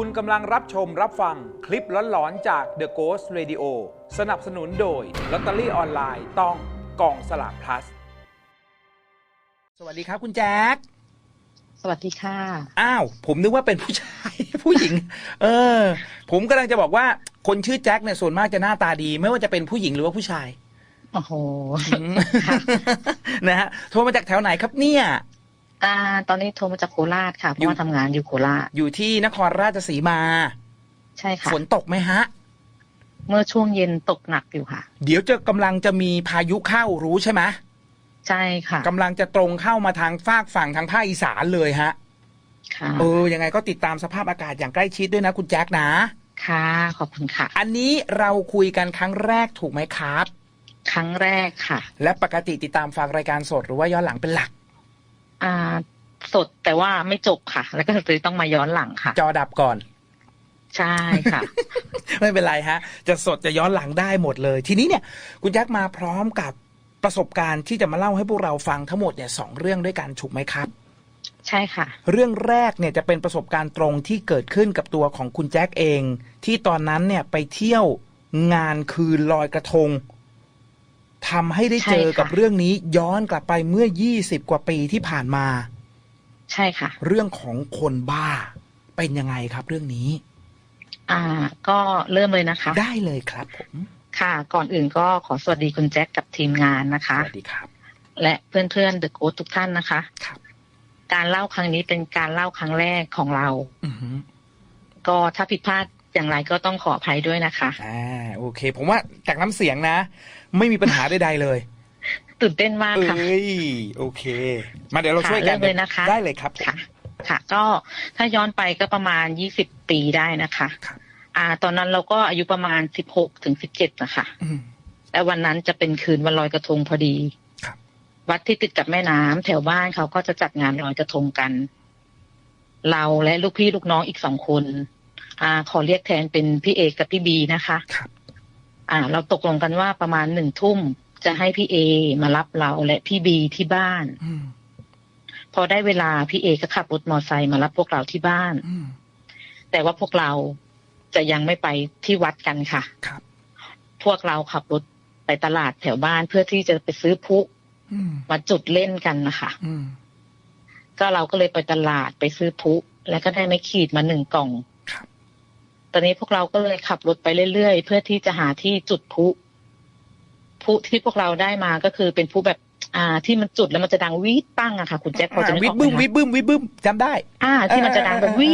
คุณกำลังรับชมรับฟังคลิปหลอนๆจาก The Ghost Radio สนับสนุนโดยลอตเตอรี่ออนไลน์ต้องกองสลาก plus สวัสดีครับคุณแจ๊คสวัสดีค่ะ อ้าว ผมนึกว่าเป็นผู้ชาย ผู้หญิง เออ ผมกำลังจะบอกว่าคนชื่อแจ็คเนี่ยส่วนมากจะหน้าตาดี ไม่ว่าจะเป็นผู้หญิงหรือว่าผู้ชาย โอ้โหค่ะนะฮะ โทรมาจากแถวไหนครับเนี่ย อ่า ตอนนี้โทรมาจากโคราชค่ะ เพอยู่ราะว่าทำงานอยู่โคราช อยู่ที่นครราชสีมา ใช่ค่ะ ฝนตกไหมฮะ เมื่อช่วงเย็นตกหนักอยู่ค่ะ เดี๋ยวจะกำลังจะมีพายุเข้ารู้ใช่ไหมใช่ค่ะ กำลังจะตรงเข้ามาทางฝากฝั่งทางภาคอีสานเลยฮะ ค่ะ เออ ยังไงก็ติดตามสภาพอากาศอย่างใกล้ชิดด้วยนะคุณแจ็คนะ ค่ะ ขอบคุณค่ะ อันนี้เราคุยกันครั้งแรกถูกไหมครับ ครั้งแรกค่ะ และปกติติดตามฟังรายการสดหรือว่าย้อนหลังเป็นหลัก อ่า สดแต่ว่าไม่จบค่ะ แล้วก็เลยต้องมาย้อนหลังค่ะ จอดับก่อน ใช่ค่ะ ไม่เป็นไรฮะ จะสดจะย้อนหลังได้หมดเลย ทีนี้เนี่ย คุณแจ็คมาพร้อมกับประสบการณ์ที่จะมาเล่าให้พวกเราฟังทั้งหมดเนี่ยสองเรื่องด้วยกันถูกไหมครับ ใช่ค่ะ เรื่องแรกเนี่ยจะเป็นประสบการณ์ตรงที่เกิดขึ้นกับตัวของคุณแจ็คเอง ที่ตอนนั้นเนี่ยไปเที่ยวงานคืนลอยกระทง ทำให้ได้เจอใช่ค่ะกับเรื่องนี้ย้อนกลับไปเมื่อ20กว่าปีที่ผ่านมา ใช่ค่ะ เรื่องของคนบ้าเป็นยังไงครับเรื่องนี้ อ่า ก็เริ่มเลยนะคะ ได้เลยครับผม ค่ะ ก่อนอื่นก็ขอสวัสดีคุณแจ็คกับทีมงานนะสคะวัสดีครับ และเพื่อนๆเดอะโกทุกท่านนะคะครับการเล่าครั้งนี้เป็นการเล่าครั้งแรกของเราอือหือก็ถ้าผิดพลาด อย่างไรก็ต้องขออภัยด้วยนะคะอ่าโอเค ผมว่าจากน้ำเสียงนะ ไม่มีปัญหาใดๆเลยตื่นเต้นมากเอ้ค่ะยโอเค มาเดี๋ยวเราค่ะช่วยกันเริ่มเลยนะคะ ได้เลยครับผมค่ะ ค่ะ ก็ถ้าย้อนไปก็ประมาณยี่สิบปีได้นะคะครับอ่า ตอนนั้นเราก็อายุประมาณสิบหกถึงสิบเจ็ดนะคะอืมและวันนั้นจะเป็นคืนวันลอยกระทงพอดีครับวัดที่ติดกับแม่น้ำแถวบ้านเขาก็จะจัดงานลอยกระทงกัน เราและลูกพี่ลูกน้องอีกสองคน อ่าขอเรียกแทนเป็นพี่เอกกับพี่บีนะคะครับอ่า เราตกลงกันว่าประมาณหนึ่งทุ่มจะให้พี่เอมารับเราและพี่บีที่บ้านอืมพอได้เวลาพี่เอก็ขับรถมอไซค์มารับพวกเราที่บ้านอืมแต่ว่าพวกเราจะยังไม่ไปที่วัดกันค่ะครับ พวกเราขับรถไปตลาดแถวบ้านเพื่อที่จะไปซื้อพลุอืมมาจุดเล่นกันนะคะอืมก็เราก็เลยไปตลาดไปซื้อพลุแล้วก็ได้ไม้ขีดมาหนึ่งกล่องครับต อนนี้พวกเราก็เลยขับรถไปเรื่อยๆ เพื่อที่จะหาที่จุดพลุพลุที่พวกเราได้มาก็คือเป็นพลุแบบอ่า ที่มันจุดแล้วมันจะดังวีดปั้งอะค่ะคุณแจ็คพอจะนึกวิอบอกไหมบึ้มวิคะบบึ้มวิบบึ้มจำได้ อ่า ที่มันจะดังแบบวี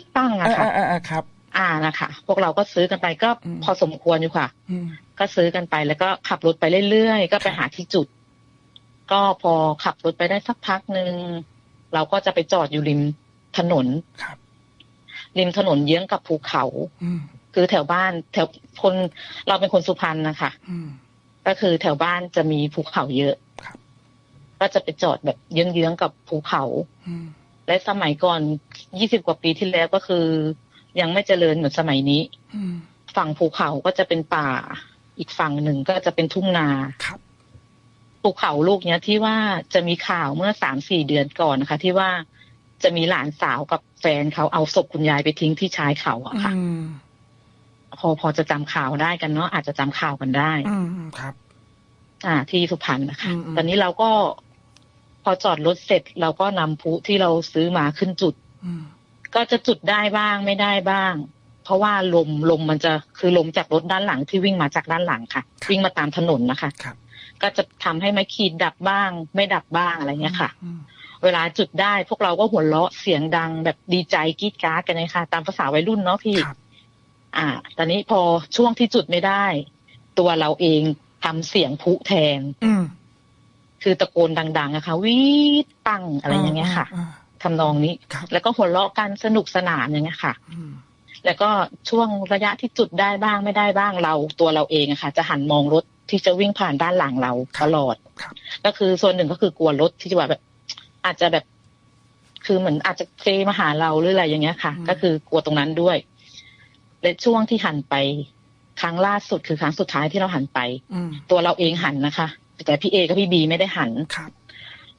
ดปั้งเออะอค่ะเออเออครับ อ่านะคะพวกเราก็ซื้อกันไปก็อืมพอสมควรอยู่ค่ะอืมก็ซื้อกันไปแล้วก็ขับรถไปเรื่อยๆ ก็ไปครับหาที่จุด ก็พอขับรถไปได้สักพักหนึ่งเราก็จะไปจอดอยู่ริมถนนครับ ริมถนนเยื้องกับภูเขาอืมคือแถวบ้านแถวคนเราเป็นคนสุพรรณนะคะอืมก็คือแถวบ้านจะมีภูเขาเยอะครับก็จะไปจอดแบบเยื้องๆกับภูเขาอืมและสมัยก่อนยี่สิบกว่าปีที่แล้วก็คือ ยังไม่เจริญเหมือนสมัยนี้อืมฝั่งภูเขาก็จะเป็นป่า อีกฝั่งหนึ่งก็จะเป็นทุ่งนาครับภูเขาลูกเนี้ยที่ว่าจะมีข่าวเมื่อสามสี่เดือนก่อนนะคะ ที่ว่า จะมีหลานสาวกับแฟนเขาเอาศพคุณยายไปทิ้งที่ชายเขาอะค่ะอืมพอพอจะจำข่าวได้กันเนาะอาจจะจำข่าวกันได้ อืมครับ อ่า ที่สุพรรณนะคะอืมอืมตอนนี้เราก็ พอจอดรถเสร็จเราก็นำพลุที่เราซื้อมาขึ้นจุดอืมก็จะจุดได้บ้างไม่ได้บ้าง เพราะว่าลมลมมันจะคือลมจากรถด้านหลังที่วิ่งมาจากด้านหลังค่ะ วิ่งมาตามถนนนะคะครับก็จะทำให้ไม้ขีดดับบ้าง ไม่ดับบ้างอะไรเงี้ยค่ะอืม เวลาจุดได้พวกเราก็หัวเราะเสียงดังแบบดีใจกรีดกราร์ดกันเลยค่ะ ตามภาษาวัยรุ่นเนาะพี่ครับอ่า ตอนนี้พอช่วงที่จุดไม่ได้ ตัวเราเองทำเสียงพลุแทน อืมคือตะโกนดังๆอะค่ะวีดปังอะไรอย่างเงี้ยค่ะอ่าทำนองนี้ครับแล้วก็หัวเราะกันสนุกสนานอย่างเงี้ยค่ะอืมแล้วก็ช่วงระยะที่จุดได้บ้างไม่ได้บ้างเราตัวเราเองอะค่ะ จะหันมองรถที่จะวิ่งผ่านด้านหลังเราตลอดครับก็คือส่วนหนึ่งก็คือกลัวรถที่จะแบบ อาจจะแบบ คือเหมือนอาจจะเซมาหาเราหรืออะไรอย่างเงี้ยค่ะ ก็คือกลัวตรงนั้นด้วย และช่วงที่หันไปครั้งล่าสุดคือครั้งสุดท้ายที่เราหันไปอืมตัวเราเองหันนะคะ แต่พี่เอกับพี่บีไม่ได้หันครับ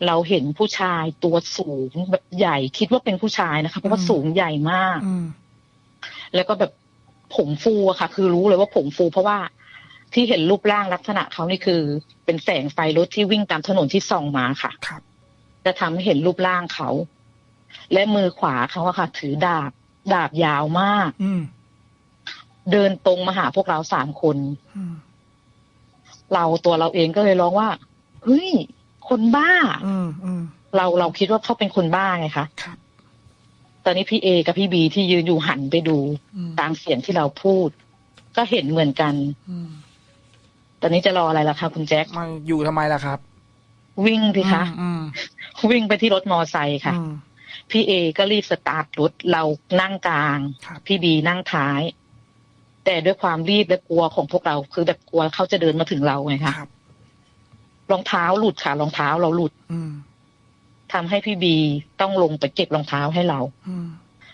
เราเห็นผู้ชายตัวสูงแบบใหญ่คิดว่าเป็นผู้ชายนะคะ เพราะว่าอืมสูงใหญ่มากอืมแล้วก็แบบผมฟูอะค่ะ คือรู้เลยว่าผมฟู เพราะว่าที่เห็นรูปร่างลักษณะเขานี่คือ เป็นแสงไฟรถที่วิ่งตามถนนที่ส่องมาค่ะครับ จะทำให้เห็นรูปร่างเขา และมือขวาเขาอะค่ะ ถือดาบ ดาบยาวมาก อืมเดินตรงมาหาพวกเราสามคนอืมเราตัวเราเองก็เลยร้องว่า เฮ้ย คนบ้าอืมอืมเราเราคิดว่าเขาเป็นคนบ้าไงคะครับตอนนี้พี่เอกับพี่บีที่ยืนอยู่หันไปดูอืมตามเสียงที่เราพูด ก็เห็นเหมือนกันอืมตอนนี้จะรออะไรล่ะคะคุณแจ็คมาอยู่ทำไมล่ะครับ วิ่งสิคะอืม วิ่งไปที่รถมอไซค์ค่ะอืมพี่เอก็รีบสตาร์ทรถเรานั่งกลางครับพี่บีนั่งท้าย แต่ด้วยความรีบและกลัวของพวกเราคือแบบกลัวเขาจะเดินมาถึงเราไงคะครับรองเท้าหลุดค่ะรองเท้าเราหลุดอืมทำให้พี่บีต้องลงไปเก็บรองเท้าให้เราอืม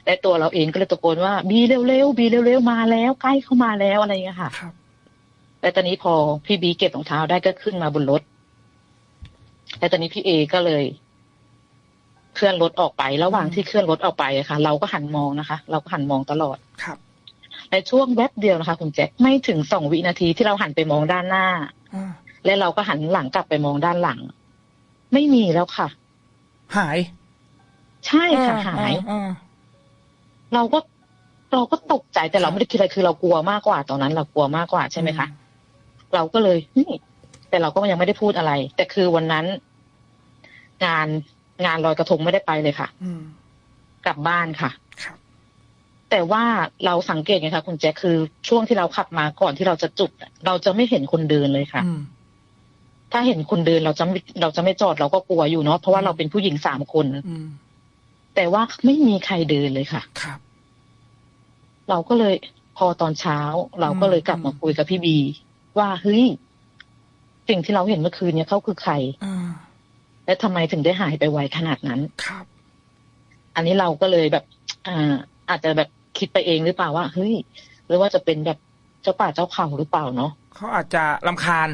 และตัวเราเองก็เลยตะโกนว่า บีเร็วๆบีเร็วๆมาแล้ว ใกล้เข้ามาแล้วอะไรอย่างเงี้ยค่ะครับและตอนนี้พอพี่บีเก็บรองเท้าได้ก็ขึ้นมาบนรถและตอนนี้พี่เอก็เลย เคลื่อนรถออกไป ระหว่างที่เคลื่อนรถออกไปอะค่ะ เราก็หันมองนะคะ เราก็หันมองตลอดครับในช่วงแวบเดียวนะคะคุณแจ็คไม่ถึงสองวินาทีที่เราหันไปมองด้านหน้าอ่าและเราก็หันหลังกลับไปมองด้านหลัง ไม่มีแล้วค่ะ หาย ใช่ค่ะหายอ่าเราก็เราก็ตกใจแต่เราไม่ได้คิดอะไรคือเรากลัวมากกว่าตอนนั้น เรากลัวมากกว่าใช่ไหมคะเราก็เลยเฮ้ยแต่เราก็ยังไม่ได้พูดอะไร แต่คือวันนั้น งาน งานลอยกระทงไม่ได้ไปเลยค่ะอืมกลับบ้านค่ะครับแต่ว่าเราสังเกตไงคะคุณแจ๊คคือช่วงที่เราขับมาก่อนที่เราจะจุดอะเราจะไม่เห็นคนเดินเลยค่ะอืมถ้าเห็นคนเดินเราจะไม่เราจะไม่จอดเราก็กลัวอยู่เนาะเพราะว่าเราเป็นผู้หญิงสามคนอืมแต่ว่าไม่มีใครเดินเลยค่ะครับ เราก็เลยพอตอนเช้า เราก็เลยกลับมาคุยกับพี่บี ว่าเฮ้ยสิ่งที่เราเห็นเมื่อคืนเนี่ยเขาคือใครอ่า และทำไมถึงได้หายไปไวขนาดนั้นครับ อันนี้เราก็เลยแบบอ่าอาจจะแบบคิดไปเองหรือเปล่าว่าเฮ้ยหรือว่าจะเป็นแบบเจ้าป่าเจ้าเขาหรือเปล่าเนาะเขาอาจจะลำคาญ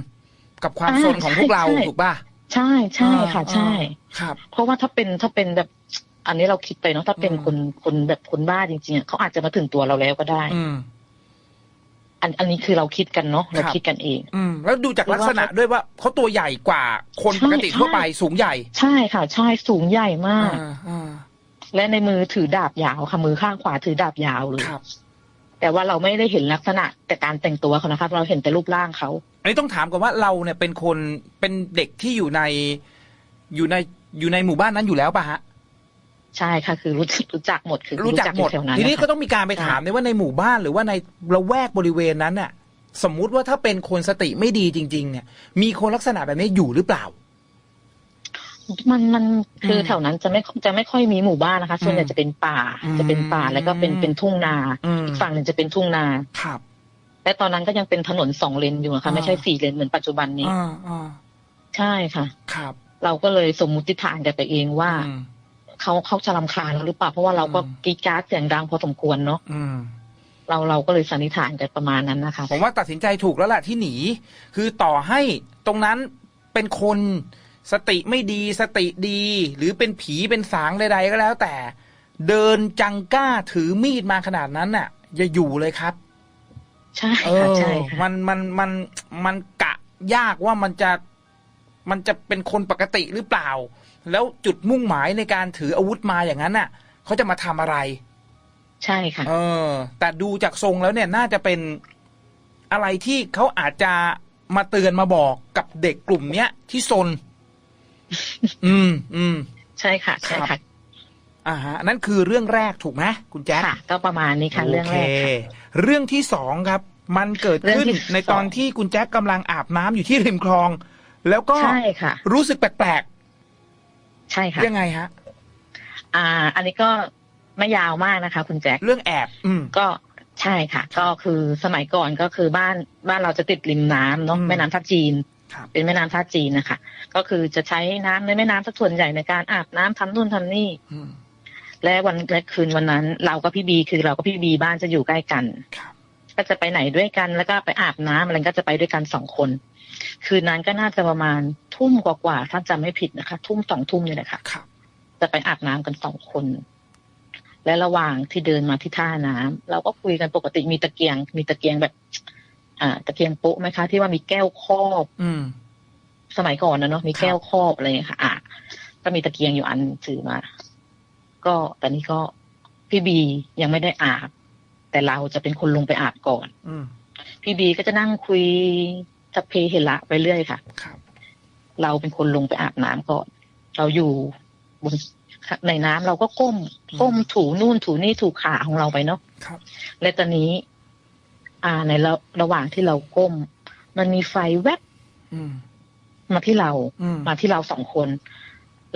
กับความอ่าสนของพวกเราใช่ใช่ถูกป่ะใช่ใช่ค่ะ ใช่ครับ เพราะว่าถ้าเป็นถ้าเป็นแบบ อันนี้เราคิดไปเนาะถ้าเป็นอืมคนคนแบบคนบ้าจริงๆอะเขาอาจจะมาถึงตัวเราแล้วก็ได้ อืม อันอันนี้คือเราคิดกันเนาะเราครับคิดกันเอง อืมแล้วดูจากลักษณะด้วยว่าเขาตัวใหญ่กว่าคนใช่ปกติทั่วไปใช่สูงใหญ่ ใช่ค่ะ ใช่สูงใหญ่มากอ่าอ่าและในมือถือดาบยาวค่ะมือข้างขวาถือดาบยาวเลยครับแต่ว่าเราไม่ได้เห็นลักษณะแต่การแต่งตัวเขานะคะเราเห็นแต่รูปร่างเขาอันนี้ต้องถามก่อนว่าเราเนี่ยเป็นคนเป็นเด็กที่อยู่ในอยู่ในอยู่ในหมู่บ้านนั้นอยู่แล้วป่ะฮะ ใช่ค่ะคือรู้รู้จักหมดคือรู้จักหมดอยู่แถวนั้นทีนี้นะคะก็ต้องมีการไปถามในว่าในหมู่บ้านหรือว่าในละแวกบริเวณนั้นน่ะ สมมุติว่าถ้าเป็นคนสติไม่ดีจริง ๆ เนี่ย มีคนลักษณะแบบนี้อยู่หรือเปล่ามันมันคืออมแถวนั้นจะไม่จะไม่ค่อยมีหมู่บ้านนะคะ ส่วนใหญ่อืมจะเป็นป่าอืมจะเป็นป่าแล้วก็เป็นเป็นทุ่งนาอืมอีกฝั่งหนึ่งจะเป็นทุ่งนาครับและตอนนั้นก็ยังเป็นถนนสองเลนอยู่นะคะอ่าไม่ใช่สี่เลนเหมือนปัจจุบันนี้อ่าอ่าใช่ค่ะ ครับ เราก็เลยสมมุติฐานกันไปเองว่าอืม เขาเขาจะรำคาญเราหรือเปล่าเพราะว่าเราก็อืมกรีดกราร์ดเสียงดังพอสมควรเนาะอืมเราเราก็เลยสันนิษฐานกันประมาณนั้นนะคะผมว่าตัดสินใจถูกแล้วแหละที่หนี คือต่อให้ตรงนั้นเป็นคนสติไม่ดีสติดี หรือเป็นผีเป็นสางใดๆก็แล้ว แต่ เดินจังก้าถือมีดมาขนาดนั้นน่ะอย่าอยู่เลยครับ ใช่เอค่ะอใช่ค่ะมันมันมันมันกะยากว่ามันจะ มันจะเป็นคนปกติหรือเปล่า แล้วจุดมุ่งหมายในการถืออาวุธมาอย่างนั้นน่ะเขาจะมาทำอะไร ใช่ค่ะ เออ แต่ดูจากทรงแล้วเนี่ยน่าจะเป็นอะไรที่เขาอาจจะมาเตือนมาบอกกับเด็กกลุ่มเนี้ยที่ซน อืม อืม ใช่ค่ะ ใช่ครัค่ะบอ่าฮะ นั่นคือเรื่องแรกถูกไหมคุณแจ๊คค่ะก็ประมาณนี้ค่ะ เรื่องแรกค่ะโอเคเรื่องที่สองครับ มันเกิดขึ้นเรื่องที่ในตอนสองที่คุณแจ๊คกำลังอาบน้ำอยู่ที่ริมคลอง แล้วก็ใช่ค่ะ รู้สึกแปลกใช่ค่ะๆยังไงฮะ อ่า อันนี้ก็ไม่ยาวมากนะคะ คุณแจ็คเรื่องแอบอืม ก็ใช่ค่ะ ก็คือสมัยก่อนก็คือบ้านบ้านเราจะติดริมน้ำเนาะอืมแม่น้ำท่าจีน ครับ เป็นแม่น้ำท่าจีนนะคะก็คือจะใช้น้ำในแม่น้ำสักส่วนใหญ่ในการอาบน้ำทำนู่นทำนี่ อืมและวันและคืนวันนั้น เรากับพี่บีคือเรากับพี่บีบ้านจะอยู่ใกล้กัน ครับ ก็จะไปไหนด้วยกัน แล้วก็ไปอาบน้ำอะไรก็จะไปด้วยกันสองคน คืนนั้นก็น่าจะประมาณทุ่มกว่าๆถ้าจำไม่ผิดนะคะ ทุ่มสองทุ่มนี่แหละค่ะครับจะไปอาบน้ำกันสองคน และระหว่างที่เดินมาที่ท่าน้ำเราก็คุยกันปกติมีตะเกียง มีตะเกียงแบบ อ่า ตะเกียงโป๊ะไหมคะ ที่ว่ามีแก้วครอบอืมสมัยก่อนนะเนาะมีครับแก้วครอบอะไรอย่างเงี้ยค่ะ อะก็มีตะเกียงอยู่อันถือมา ก็แต่นี้ก็พี่บียังไม่ได้อาบ แต่เราจะเป็นคนลงไปอาบก่อนอืมพี่บีก็จะนั่งคุยสัพเพเหระไปเรื่อยค่ะครับเราเป็นคนลงไปอาบน้ำก่อน เราอยู่บนในน้ำเราก็ก้ม ก้มถูนู่นถูนี่ถูขาของเราไปเนาะครับ และตอนนี้ อ่าในระระหว่างที่เราก้ม มันมีไฟแวบอืมมาที่เราอืมมาที่เราสองคน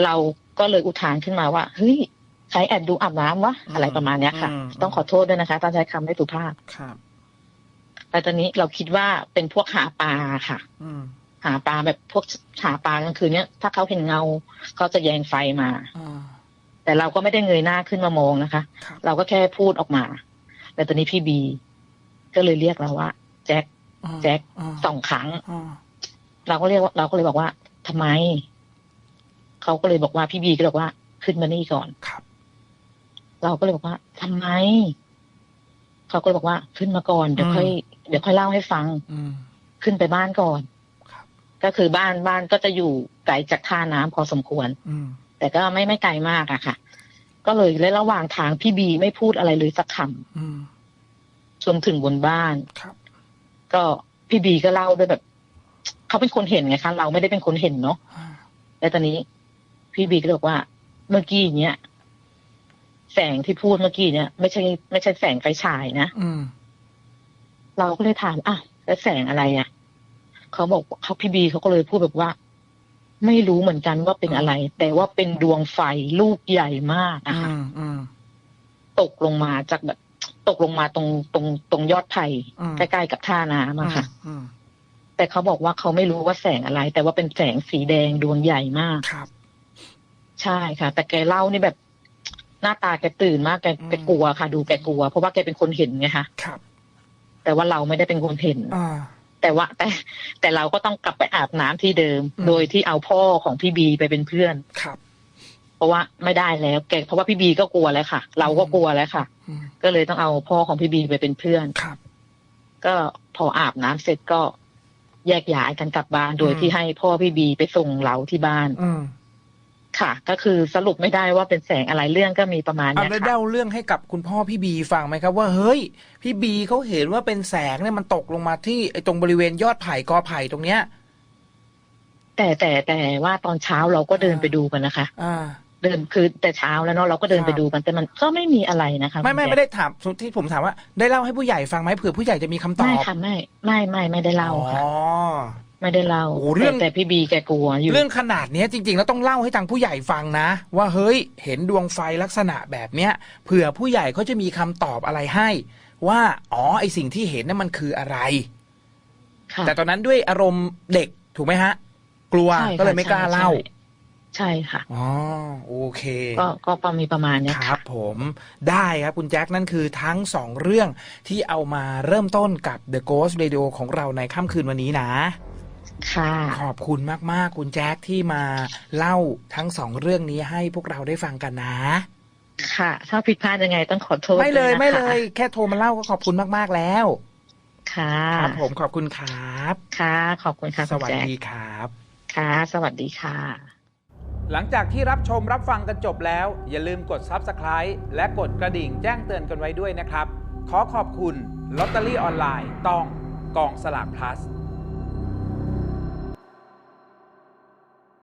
เราก็เลยอุทานขึ้นมาว่า เฮ้ย ใครแอบดูอาบน้ำวะอะไรประมาณเนี้ยค่ะอืมต้องขอโทษด้วยนะคะตอนใช้คำไม่สุภาพครับแต่ตอนนี้เราคิดว่าเป็นพวกหาปลาค่ะอืมหาปลาแบบพวกหาปลากลางคืนเนี้ยถ้าเขาเห็นเงาเขาจะแยงไฟมาอ่าแต่เราก็ไม่ได้เงยหน้าขึ้นมามองนะคะครับเราก็แค่พูดออกมาแต่ตอนนี้พี่บี ก็เลยเรียกเราว่าแจ็คอ่าแจ็คอ่าสองครั้งอ่าเราก็เรียกว่าเราก็เลยบอกว่าทำไมเขาก็เลยบอกว่าพี่บีก็บอกว่าขึ้นมานี่ก่อนครับ เราก็เลยบอกว่าทำไมเขาก็เลยบอกว่าขึ้นมาก่อนเดี๋ยวค่อยเดี๋ยวค่อยเล่าให้ฟัง อืมขึ้นไปบ้านก่อนครับก็คือบ้านบ้านก็จะอยู่ไกลจากท่าน้ำพอสมควร อืมแต่ก็ไม่ไม่ไกลมากอะค่ะ ก็เลยและระหว่างทางพี่บีไม่พูดอะไรเลยสักคอืมำจนถึงบนบ้านครับ ก็พี่บีก็เล่าด้วยแบบเขาเป็นคนเห็นไงคะเราไม่ได้เป็นคนเห็นเนาะอ่าแล้วตอนนี้ พี่บีก็บอกว่า เมื่อกี้เนี้ย แสงที่พูดเมื่อกี้เนี้ยไม่ใช่ไม่ใช่แสงไฟฉายนะอืมเราก็เลยถามอะแล้วแสงอะไรอะเขาบอกเขาพี่บีเขาก็เลยพูดแบบว่า ไม่รู้เหมือนกันว่าเป็นอะไร แต่ว่าเป็นดวงไฟลูกใหญ่มากอืนะคะมอืมตกลงมาจากแบบ ตกลงมาตรงตรงตรงยอดไผ่อืมใกล้ๆกับท่าน้ำอะค่ะอืมแต่เขาบอกว่าเขาไม่รู้ว่าแสงอะไร แต่ว่าเป็นแสงสีแดงดวงใหญ่มากครับ ใช่ค่ะ แต่แกเล่านี่แบบ หน้าตาแกตื่นมากแกอืมแกกลัวค่ะ ดูแกกลัว เพราะว่าแกเป็นคนเห็นไงคะครับ แต่ว่าเราไม่ได้เป็นคนเห็นอ่าแต่ว่าแต่แต่เราก็ต้องกลับไปอาบน้ำที่เดิมอืมโดยที่เอาพ่อของพี่บีไปเป็นเพื่อนครับ เพราะว่าไม่ได้แล้วแกเพราะว่าพี่บีก็กลัวแล้วค่ะ เราก็กลัวแล้วค่ะอืมก็เลยต้องเอาพ่อของพี่บีไปเป็นเพื่อนครับ ก็พออาบน้ำเสร็จก็แยกย้ายกันกลับบ้านโดยอืมที่ให้พ่อพี่บีไปส่งเราที่บ้านอืม ค่ะ ก็คือสรุปไม่ได้ว่าเป็นแสงอะไรเรื่องก็มีประมาณเอาเนี้ยแล้วค่ะเล่าเรื่องให้กับคุณพ่อพี่บีฟังไหมครับว่าเฮ้ย พี่บีเขาเห็นว่าเป็นแสงเนี่ยมันตกลงมาที่ไอ้ตรงบริเวณยอดไผ่กอไผ่ตรงเนี้ย แต่แต่แต่ว่าตอนเช้าเราก็เดินไปดูกันนะคะ อ่าเดินคือแต่เช้าแล้วเนาะเราก็เดินครับไปดูกันแต่มันก็ไม่มีอะไรนะคะไม่ไม่คุณไม่แจ๊คได้ถามที่ผมถามว่า ได้เล่าให้ผู้ใหญ่ฟังไหมเผื่อผู้ใหญ่จะมีคำตอบไม่ค่ะไม่ไม่ไม่ไม่ได้เล่าค่ะอ๋อ ไม่ได้เล่าโอ้เรื่อง แต่แต่พี่บีแกกลัวอยู่ เรื่องขนาดเนี้ยจริง ๆ แล้วต้องเล่าให้ทางผู้ใหญ่ฟังนะ ว่าเฮ้ยเห็นดวงไฟลักษณะแบบเนี้ยเผื่อผู้ใหญ่เขาจะมีคำตอบอะไรให้ ว่าอ๋อไอสิ่งที่เห็นนั่นมันคืออะไร ค่ะ แต่ตอนนั้นด้วยอารมณ์เด็กถูกไหมฮะ กลัวใช่ค่ะก็เลยไม่กล้าเล่าใช่ใช่ค่ะ อ๋อโอเค ก็ก็ประมีประมาณเนี้ยครัค่ะบผมได้ครับคุณแจ็คนั่นคือทั้งสองเรื่องที่เอามาเริ่มต้นกับ The Ghost Radio ของเราในค่ำคืนวันนี้นะ ค่ะขอบคุณมากๆ คุณแจ็คที่มาเล่าทั้งสองเรื่องนี้ให้พวกเราได้ฟังกันนะค่ะถ้าผิดพลาดยังไงต้องขอโทษไม่เลยด้วไม่นะคะเลย แค่โทรมาเล่าก็ขอบคุณมาก ๆ แล้ว ค่ะครับผมขอบคุณครับ ค่ะ ขอบคุณค่ะสคุณวัสแจ๊คดีครับ ค่ะ สวัสดีค่ะ หลังจากที่รับชมรับฟังกันจบแล้ว อย่าลืมกด Subscribe และกดกระดิ่งแจ้งเตือนกันไว้ด้วยนะครับ ขอขอบคุณลอตเตอรี่ออนไลน์ต้องกองสลาก plus